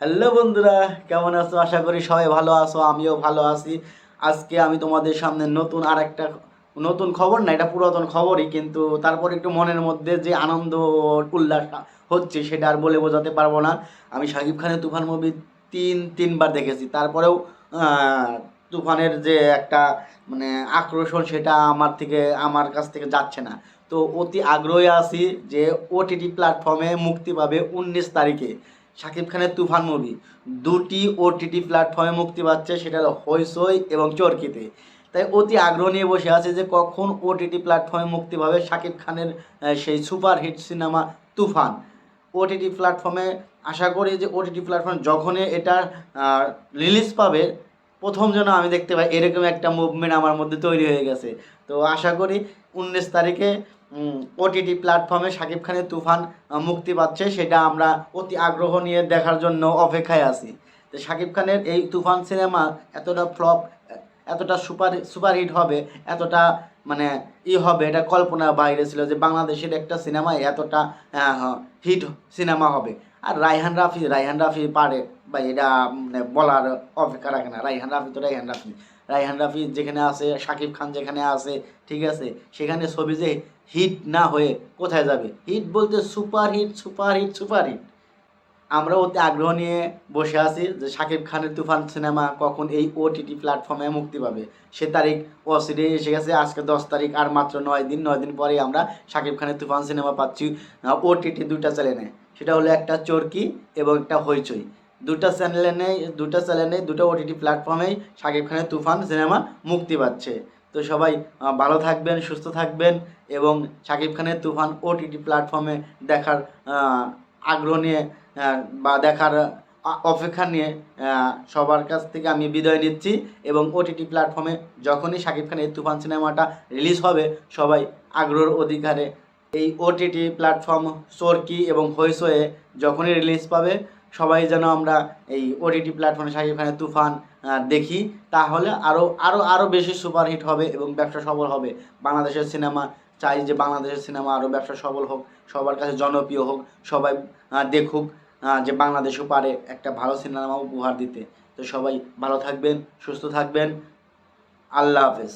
Hello বন্ধুরা, কেমন আছো? আশা করি সবাই ভালো আছো, আমিও ভালো আছি। আজকে আমি তোমাদের সামনে নতুন আর একটা নতুন খবর না, এটা পুরাতন খবরই, কিন্তু তারপর একটু মনের মধ্যে যে আনন্দ উল্লাসটা হচ্ছে, সেটা আর বলে বোঝাতে পারব না। আমি শাকিব খানের তুফান মুভি তিন, তিনবার দেখেছি। তারপরেও তুফানের যে একটা মানে আকর্ষণ সেটা আমার থেকে, আমার কাছ থেকে যাচ্ছে না। তো অতি আগ্রহী আছি যে ওটিটি প্ল্যাটফর্মে মুক্তি পাবে উনিশ তারিখে। শাকিব খানের তুফান মুভি দুটি ওটিটি প্ল্যাটফর্মে মুক্তি পাচ্ছে, সেটা হলো হইসই এবং চরকিতে। তাই অতি আগ্রহ নিয়ে বসে আছে যে কখন ওটিটি প্ল্যাটফর্মে মুক্তি পাবে শাকিব খানের সেই সুপারহিট সিনেমা তুফান। ওটিটি প্ল্যাটফর্মে আশা করি যে ওটিটি প্ল্যাটফর্ম যখনই এটা রিলিজ পাবে প্রথম যেন আমি দেখতে পাই, এরকম একটা মুভমেন্ট আমার মধ্যে তৈরি হয়ে গেছে। তো আশা করি উনিশ তারিখে ওটিটি প্ল্যাটফর্মে শাকিব খানের তুফান মুক্তি পাচ্ছে, সেটা আমরা অতি আগ্রহ নিয়ে দেখার জন্য অপেক্ষায় আছি। তো শাকিব খানের এই তুফান সিনেমা এতটা ফ্লপ এতটা সুপার সুপারহিট হবে, এতটা মানে ই হবে, এটা কল্পনার বাইরে ছিল যে বাংলাদেশের একটা সিনেমা এতটা হিট সিনেমা হবে। আর রায়হান রাফি রায়হান রাফি পারে, বা এটা মানে বলার অপেক্ষা রাখে না। রায়হান রাফি তো রায়হান রাফি। রায়হান রাফি যেখানে আছে, শাকিব খান যেখানে আছে, ঠিক আছে? সেখানে ছবি যে হিট না হয়ে কোথায় যাবে? হিট বলতে super hit super hit super hit আমরা অতি আগ্রহ নিয়ে বসে আছি যে শাকিব খানের তুফান সিনেমা কখন এই ওটিটি প্ল্যাটফর্মে মুক্তি পাবে। সে তারিখ অসিডে এসে গেছে, আজকে দশ তারিখ, আর মাত্র নয় দিন নয় দিন পরেই আমরা শাকিব খানের তুফান সিনেমা পাচ্ছি ওটিটি দুটা চ্যানেলে সেটা হলো একটা চরকি এবং একটা হইচই। দুটা চ্যানেলে নেই দুটা চ্যানেলে দুটো ওটিটি প্ল্যাটফর্মেই শাকিব খানের তুফান সিনেমা মুক্তি পাচ্ছে। তো সবাই ভালো থাকবেন, সুস্থ থাকবেন এবং শাকিব খানের তুফান ওটিটি প্ল্যাটফর্মে দেখার আগ্রহ নিয়ে বা দেখার অপেক্ষা নিয়ে সবার কাছ থেকে আমি বিদায় নিচ্ছি এবং ওটিটি প্ল্যাটফর্মে যখনই শাকিব খানের তুফান সিনেমাটা রিলিজ হবে, সবাই আগ্রহের অধিকারে এই ওটিটি প্ল্যাটফর্ম চরকি এবং হইসয়ে যখনই রিলিজ পাবে, সবাই যেন আমরা এই ওটিটি প্ল্যাটফর্মে শাকিব খানের তুফান দেখি। তাহলে আরও আরও আরও বেশি সুপারহিট হবে এবং ব্যবসা সফল হবে। বাংলাদেশের সিনেমা চাই যে বাংলাদেশের সিনেমা আরও ব্যবসা সবল হোক, সবার কাছে জনপ্রিয় হোক, সবাই দেখুক যে বাংলাদেশও পারে একটা ভালো সিনেমা উপহার দিতে। তো সবাই ভালো থাকবেন, সুস্থ থাকবেন। আল্লাহ হাফেজ।